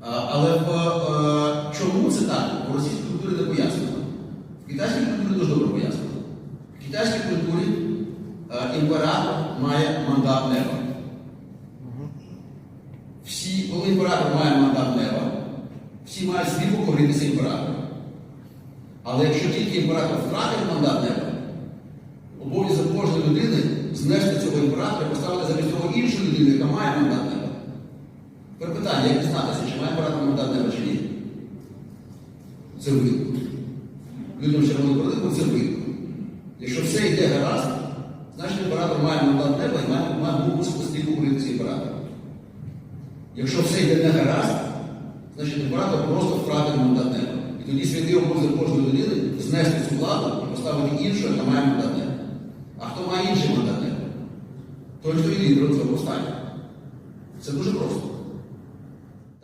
Але в, е, чому це так? У російській культурі не пояснено. В китайській культурі дуже добре пояснено. В китайській культурі е, імператор має мандат неба. Всі, коли імператор має мандат неба, всі мають слід покоритися імператору. Але якщо тільки імператор втратив мандат неба, обов'язок кожної людини знести цього імператора і поставити замість цього іншу людину, яка має мандат неба. Тепер питання, як дізнатися, чи має імператор мандат неба чи ні? Це видно. Людям червоного королеву це видно. Якщо все йде гаразд, значить імператор має мандат неба і має, має мусити слід покоритися імператора. Якщо все йде не гаразд, значить імператор просто втратив мандат неба. І тоді святий обов'язок кожної людини знести цю владу і поставити іншу, яка має мандат неба. А хто має інший мандат неба? Той, хто і лідером цього повстання. Це дуже просто.